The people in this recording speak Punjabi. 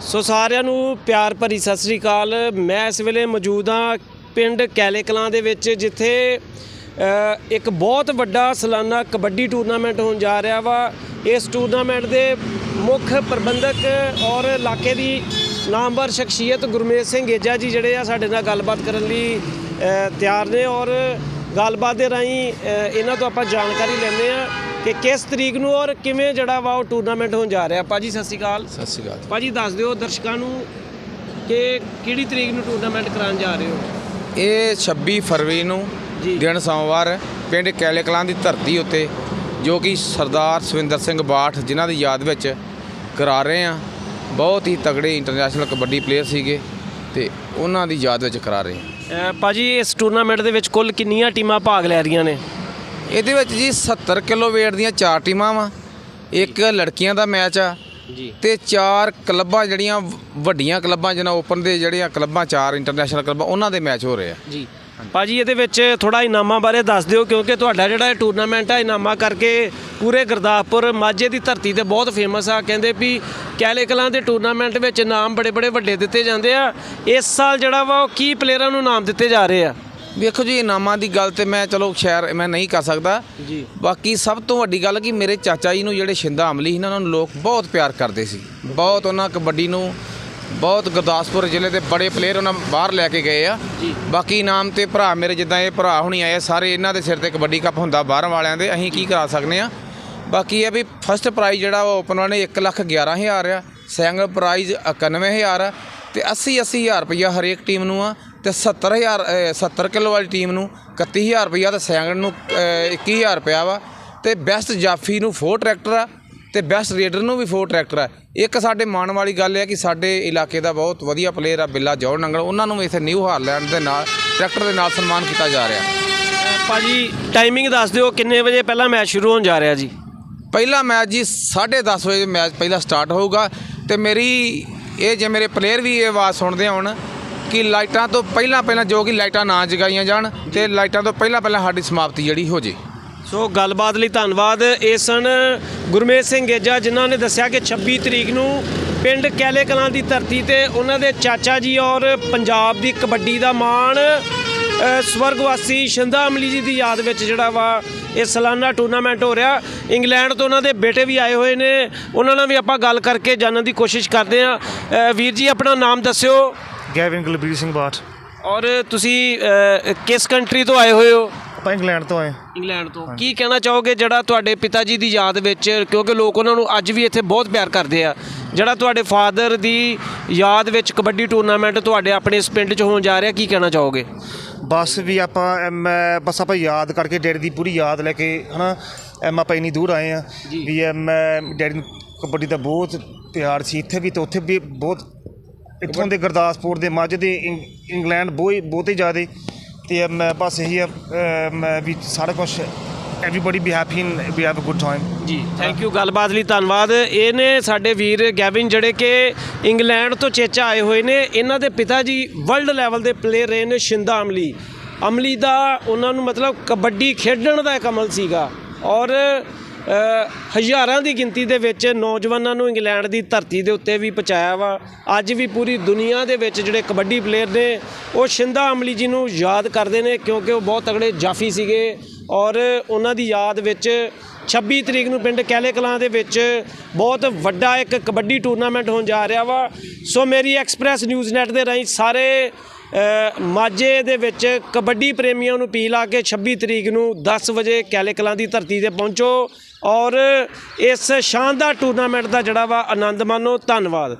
ਸੋ ਸਾਰਿਆਂ ਨੂੰ ਪਿਆਰ ਭਰੀ ਸਤਿ ਸ੍ਰੀ ਅਕਾਲ। ਮੈਂ ਇਸ ਵੇਲੇ ਮੌਜੂਦ ਹਾਂ ਪਿੰਡ ਕੈਲੇ ਕਲਾਂ ਦੇ ਵਿੱਚ, ਜਿੱਥੇ ਇੱਕ ਬਹੁਤ ਵੱਡਾ ਸਾਲਾਨਾ ਕਬੱਡੀ ਟੂਰਨਾਮੈਂਟ ਹੋਣ ਜਾ ਰਿਹਾ ਵਾ। ਇਸ ਟੂਰਨਾਮੈਂਟ ਦੇ ਮੁੱਖ ਪ੍ਰਬੰਧਕ ਔਰ ਇਲਾਕੇ ਦੀ ਨਾਮਵਰ ਸ਼ਖਸੀਅਤ ਗੁਰਮੇਜ ਸਿੰਘ ਏਜਾ ਜੀ, ਜਿਹੜੇ ਆ ਸਾਡੇ ਨਾਲ ਗੱਲਬਾਤ ਕਰਨ ਲਈ ਤਿਆਰ ਨੇ ਔਰ ਗੱਲਬਾਤ ਦੇ ਰਾਹੀਂ ਇਹਨਾਂ ਤੋਂ ਆਪਾਂ ਜਾਣਕਾਰੀ ਲੈਂਦੇ ਆ ਕਿ ਕਿਸ ਤਰੀਕ ਨੂੰ ਔਰ ਕਿਵੇਂ ਜਿਹੜਾ ਵਾ ਉਹ ਟੂਰਨਾਮੈਂਟ ਹੋਣ ਜਾ ਰਿਹਾ। ਭਾਜੀ ਸਤਿ ਸ੍ਰੀ ਅਕਾਲ। ਸਤਿ ਸ਼੍ਰੀ ਅਕਾਲ ਭਾਜੀ ਦੱਸ ਦਿਓ ਦਰਸ਼ਕਾਂ ਨੂੰ ਕਿ ਕਿਹੜੀ ਤਰੀਕ ਨੂੰ ਟੂਰਨਾਮੈਂਟ ਕਰਾਉਣ ਜਾ ਰਹੇ ਹੋ? ਇਹ 26 ਫਰਵਰੀ ਨੂੰ। ਦਿਨ ਸੋਮਵਾਰ ਪਿੰਡ ਕੈਲੇ ਕਲਾਂ ਦੀ ਧਰਤੀ ਉੱਤੇ ਜੋ ਕਿ ਸਰਦਾਰ ਸਵਿੰਦਰ ਸਿੰਘ ਬਾਠ ਜਿਨ੍ਹਾਂ ਦੀ ਯਾਦ ਵਿੱਚ ਕਰਾ ਰਹੇ ਆ ਬਹੁਤ ਹੀ ਤਗੜੇ ਇੰਟਰਨੈਸ਼ਨਲ ਕਬੱਡੀ ਪਲੇਅਰ ਸੀਗੇ। ਤੇ ਉਹਨਾਂ ਦੀ ਯਾਦ ਵਿੱਚ ਕਰਾ ਰਹੇ ਹਾਂ। ਅਹ ਭਾਜੀ ਇਸ ਟੂਰਨਾਮੈਂਟ ਦੇ ਵਿੱਚ ਕੁੱਲ ਕਿੰਨੀਆਂ ਟੀਮਾਂ ਭਾਗ ਲੈ ਰਹੀਆਂ ਨੇ? ਇਹਦੇ ਵਿੱਚ ਜੀ 70 ਕਿਲੋ weight ਦੀਆਂ ਚਾਰ ਟੀਮਾਂ ਵਾ। ਇੱਕ ਲੜਕੀਆਂ ਦਾ ਮੈਚ ਆ ਜੀ। ਤੇ ਚਾਰ ਕਲੱਬਾਂ ਜਿਹੜੀਆਂ ਵ- ਵੱਡੀਆਂ ਕਲੱਬਾਂ ਜਿਹਨਾਂ ਓਪਨ ਦੇ ਜਿਹੜੀਆਂ ਕਲੱਬਾਂ ਚਾਰ ਇੰਟਰਨੈਸ਼ਨਲ ਕਲੱਬਾਂ ਉਹਨਾਂ ਦੇ ਮੈਚ ਹੋ ਰਹੇ ਆ। ਜੀ। ਭਾਜੀ ਇਹਦੇ ਵਿੱਚ ਥੋੜਾ ਇਨਾਮਾਂ ਬਾਰੇ ਦੱਸ ਦਿਓ ਕਿਉਂਕਿ ਤੁਹਾਡਾ ਜਿਹੜਾ ਇਹ ਟੂਰਨਾਮੈਂਟ ਆ ਇਨਾਮਾਂ ਕਰਕੇ ਪੂਰੇ ਗੁਰਦਾਸਪੁਰ ਮਾਝੇ ਦੀ ਧਰਤੀ ਤੇ ਬਹੁਤ ਫੇਮਸ ਆ। ਕਹਿੰਦੇ ਵੀ ਕੈਲੇ ਕਲਾਂ ਦੇ ਟੂਰਨਾਮੈਂਟ ਵਿੱਚ ਇਨਾਮ ਬੜੇ ਬੜੇ ਵੱਡੇ ਦਿੱਤੇ ਜਾਂਦੇ ਆ। ਇਸ ਸਾਲ ਜਿਹੜਾ ਵਾ ਉਹ ਕੀ ਪਲੇਅਰਾਂ ਨੂੰ ਇਨਾਮ ਦਿੱਤੇ ਜਾ ਰਹੇ ਆ? ਵੇਖੋ ਜੀ ਇਨਾਮਾਂ ਦੀ ਗੱਲ ਤੇ ਮੈਂ ਚਲੋ ਸ਼ਾਇਰ ਮੈਂ ਨਹੀਂ ਕਰ ਸਕਦਾ। ਜੀ। ਬਾਕੀ ਸਭ ਤੋਂ ਵੱਡੀ ਗੱਲ ਕਿ ਮੇਰੇ ਚਾਚਾ ਜੀ ਨੂੰ ਜਿਹੜੇ ਸ਼ਿੰਦਾ ਅਮਲੀ ਸੀ ਨਾ ਉਹਨਾਂ ਨੂੰ ਲੋਕ ਬਹੁਤ ਪਿਆਰ ਕਰਦੇ ਸੀ। ਬਹੁਤ ਉਹਨਾਂ ਕਬੱਡੀ ਨੂੰ ਬਹੁਤ ਗੁਰਦਾਸਪੁਰ ਜ਼ਿਲ੍ਹੇ ਦੇ ਬੜੇ ਪਲੇਅਰ ਉਹਨਾਂ ਬਾਹਰ ਲੈ ਕੇ ਗਏ ਆ। ਬਾਕੀ ਇਨਾਮ ਤੇ ਭਰਾ ਮੇਰੇ ਜਿੱਦਾਂ ਇਹ ਭਰਾ ਹੁਣੀ ਆਏ ਸਾਰੇ ਇਹਨਾਂ ਦੇ ਸਿਰ ਤੇ ਕਬੱਡੀ ਕੱਪ ਹੁੰਦਾ ਬਾਹਰ ਵਾਲਿਆਂ ਦੇ ਅਸੀਂ ਕੀ ਕਰਾ ਸਕਨੇ ਆ? ਬਾਕੀ ਇਹ ਵੀ ਫਸਟ ਪ੍ਰਾਈਜ਼ ਜਿਹੜਾ ਉਹ ਓਪਨ ਨੇ 1 ਲੱਖ 11000 ਆ ਸੈਕੰਡ ਪ੍ਰਾਈਜ਼ 91000 ਆ ਤੇ 80 80000 ਰੁਪਇਆ ਹਰੇਕ ਟੀਮ ਨੂੰ ਆ ਤੇ 70000 ਅ, 70 ਕਿਲੋ ਵਾਲੀ ਟੀਮ ਨੂੰ 31000 ਰੁਪਇਆ ਤੇ ਸੈਕੰਡ ਨੂੰ ਅ, 21000 ਰੁਪਇਆ ਵਾ। ਤੇ ਬੈਸਟ ਜਾਫੀ ਨੂੰ 4 ਟਰੈਕਟਰ ਆ ਤੇ ਬੈਸਟ ਰੇਡਰ ਨੂੰ ਵੀ 4 ਟਰੈਕਟਰ ਆ। ਇੱਕ ਸਾਡੇ ਮਾਣ ਵਾਲੀ ਗੱਲ ਹੈ ਕਿ ਸਾਡੇ ਇਲਾਕੇ ਦਾ ਬਹੁਤ ਵਧੀਆ ਪਲੇਅਰ ਆ ਬਿੱਲਾ ਜੌੜ ਨੰਗਲ ਉਹਨਾਂ ਨੂੰ ਵੀ ਇੱਥੇ ਨਿਊ ਹਾਰਲੈਂਡ ਦੇ ਨਾਲ ਟਰੈਕਟਰ ਦੇ ਨਾਲ ਸਨਮਾਨ ਕੀਤਾ ਜਾ ਰਿਹਾ। ਅਹ ਭਾਜੀ ਟਾਈਮਿੰਗ ਦੱਸ ਦਿਓ ਕਿੰਨੇ ਵਜੇ ਪਹਿਲਾਂ ਮੈਚ ਸ਼ੁਰੂ ਹੋਣ ਜਾ ਰਿਹਾ ਜੀ? ਪਹਿਲਾ ਮੈਚ ਜੀ 10:30 ਵਜੇ ਮੈਚ ਪਹਿਲਾ ਸਟਾਰਟ ਹੋਊਗਾ ਤੇ ਮੇਰੀ ਇਹ ਜੇ ਮੇਰੇ ਪਲੇਅਰ ਵੀ ਇਹ ਆਵਾਜ਼ ਸੁਣਦੇ ਹੋਣ ਕਿ ਲਾਈਟਾਂ ਤੋਂ ਪਹਿਲਾਂ ਪਹਿਲਾਂ ਜੋ ਕਿ ਲਾਈਟਾਂ ਨਾ ਜਗਾਈਆਂ ਜਾਣ ਤੇ ਲਾਈਟਾਂ ਤੋਂ ਪਹਿਲਾਂ ਪਹਿਲਾਂ ਸਾਡੀ ਸਮਾਪਤੀ ਜਿਹੜੀ ਹੋ ਜੇ। ਸੋ ਗੱਲਬਾਤ ਲਈ ਧੰਨਵਾਦ। ਇਹ ਸਨ ਗੁਰਮੇਜ ਸਿੰਘ ਗੇਜਾ ਜਿਨ੍ਹਾਂ ਨੇ ਦੱਸਿਆ ਕਿ 26 ਤਰੀਕ ਨੂੰ ਪਿੰਡ ਕੈਲੇ ਕਲਾਂ ਦੀ ਧਰਤੀ ਤੇ ਉਹਨਾਂ ਦੇ ਚਾਚਾ ਜੀ ਔਰ ਪੰਜਾਬ ਦੀ ਕਬੱਡੀ ਦਾ ਮਾਣ ਸਵਰਗਵਾਸੀ ਸ਼ਿੰਦਾ ਅਮਲੀ ਜੀ ਦੀ ਯਾਦ ਵਿੱਚ ਜਿਹੜਾ ਵਾ ਇਹ ਸਾਲਾਨਾ ਟੂਰਨਾਮੈਂਟ ਹੋ ਰਿਹਾ। ਇੰਗਲੈਂਡ ਤੋਂ ਉਹਨਾਂ ਦੇ ਬੇਟੇ ਵੀ ਆਏ ਹੋਏ ਨੇ। ਉਹਨਾਂ ਨਾਲ ਵੀ ਆਪਾਂ ਗੱਲ ਕਰਕੇ ਜਾਣਨ ਦੀ ਕੋਸ਼ਿਸ਼ ਕਰਦੇ ਅ, ਵੀਰ ਜੀ ਆਪਣਾ ਨਾਮ ਦੱਸਿਓ। ਗੈਵਿਨ ਗੁਲਬੀਰ ਸਿੰਘ ਬਾਠ। ਔਰ ਤੁਸੀਂ ਕਿਸ ਕੰਟਰੀ ਤੋਂ ਆਏ ਹੋਏ ਹੋ? ਆਪਾਂ ਇੰਗਲੈਂਡ ਤੋਂ ਆਏ ਇੰਗਲੈਂਡ ਤੋਂ। ਕੀ ਕਹਿਣਾ ਚਾਹੋਗੇ ਜਿਹੜਾ ਤੁਹਾਡੇ ਪਿਤਾ ਜੀ ਦੀ ਯਾਦ ਵਿੱਚ ਕਿਉਂਕਿ ਲੋਕ ਉਹਨਾਂ ਨੂੰ ਅੱਜ ਵੀ ਇੱਥੇ ਬਹੁਤ ਪਿਆਰ ਕਰਦੇ ਆ ਜਿਹੜਾ ਤੁਹਾਡੇ ਫਾਦਰ ਦੀ ਯਾਦ ਵਿੱਚ ਕਬੱਡੀ ਟੂਰਨਾਮੈਂਟ ਤੁਹਾਡੇ ਆਪਣੇ ਇਸ ਪਿੰਡ 'ਚ ਹੋਣ ਜਾ ਰਿਹਾ ਕੀ ਕਹਿਣਾ ਚਾਹੋਗੇ? ਬਸ ਵੀ ਆਪਾਂ ਐਮ ਬਸ ਆਪਾਂ ਯਾਦ ਕਰਕੇ ਡੈਡੀ ਦੀ ਪੂਰੀ ਯਾਦ ਲੈ ਕੇ ਹਨਾ ਐਮ ਆਪਾਂ ਇੰਨੀ ਦੂਰ ਆਏ ਆ ਵੀ ਐਮ ਡੈਡੀ ਨੂੰ ਕਬੱਡੀ ਦਾ ਬਹੁਤ ਪਿਆਰ ਸੀ। ਇੱਥੇ ਵੀ ਤੇ ਉੱਥੇ ਵੀ ਬਹੁਤ ਇੱਥੋਂ ਦੇ ਗੁਰਦਾਸਪੁਰ ਦੇ ਮਾਝੇ ਦੇ ਇੰਗ- ਇੰਗਲੈਂਡ ਬਹੁਤ ਬਹੁਤ ਹੀ ਜ਼ਿਆਦਾ ਤੇ ਬਸ ਇਹੀ ਆ ਵੀ ਸਾਰਾ ਕੁਝ everybody be happy in we have a good time ਜੀ ਥੈਂਕ ਯੂ ਗੱਲਬਾਤ ਲਈ ਧੰਨਵਾਦ। ਇਹ ਨੇ ਸਾਡੇ ਵੀਰ ਗੈਵਿਨ, ਜਿਹੜੇ ਕਿ ਇੰਗਲੈਂਡ ਤੋਂ ਚੇਚਾ ਆਏ ਹੋਏ ਨੇ। ਇਹਨਾਂ ਦੇ ਪਿਤਾ ਜੀ ਵਰਲਡ ਲੈਵਲ ਦੇ ਪਲੇਅਰ ਰਹੇ ਨੇ, ਸ਼ਿੰਦਾ ਅਮਲੀ। ਅਮਲੀ ਦਾ ਉਹਨਾਂ ਨੂੰ ਮਤਲਬ ਕਬੱਡੀ ਖੇਡਣ ਦਾ ਇੱਕ ਅਮਲ ਸੀਗਾ। ਔਰ ਹਜ਼ਾਰਾਂ ਦੀ ਗਿਣਤੀ ਦੇ ਵਿੱਚ ਨੌਜਵਾਨਾਂ ਨੂੰ ਇੰਗਲੈਂਡ ਦੀ ਧਰਤੀ ਦੇ ਉੱਤੇ ਵੀ ਪਹੁੰਚਾਇਆ ਵਾ। ਅੱਜ ਵੀ ਪੂਰੀ ਦੁਨੀਆ ਦੇ ਵਿੱਚ ਜਿਹੜੇ ਕਬੱਡੀ ਪਲੇਅਰ ਨੇ, ਉਹ ਸ਼ਿੰਦਾ ਅਮਲੀ ਜੀ ਨੂੰ ਯਾਦ ਕਰਦੇ ਨੇ ਕਿਉਂਕਿ ਉਹ ਬਹੁਤ ਤਗੜੇ ਜਾਫੀ ਸੀਗੇ ਔਰ ਉਹਨਾਂ ਦੀ ਯਾਦ ਵਿੱਚ 26 ਤਰੀਕ ਨੂੰ ਪਿੰਡ ਕੈਲੇ ਕਲਾਂ ਦੇ ਵਿੱਚ ਬਹੁਤ ਵੱਡਾ ਇੱਕ ਕਬੱਡੀ ਟੂਰਨਾਮੈਂਟ ਹੋਣ ਜਾ ਰਿਹਾ ਵਾ। ਸੋ ਮੇਰੀ ਐਕਸਪ੍ਰੈਸ ਨਿਊਜ਼ ਨੈਟ ਦੇ ਰਾਹੀਂ ਸਾਰੇ ਮਾਝੇ ਦੇ ਵਿੱਚ ਕਬੱਡੀ ਪ੍ਰੇਮੀਆਂ ਨੂੰ ਅਪੀਲ ਆ ਕੇ 26 ਤਰੀਕ ਨੂੰ 10 ਵਜੇ ਕੈਲੇ ਕਲਾਂ ਦੀ ਧਰਤੀ ਤੇ ਪਹੁੰਚੋ ਔਰ ਇਸ ਸ਼ਾਨਦਾਰ ਟੂਰਨਾਮੈਂਟ ਦਾ ਜਿਹੜਾ ਵਾ ਆਨੰਦ ਮਾਣੋ। ਧੰਨਵਾਦ।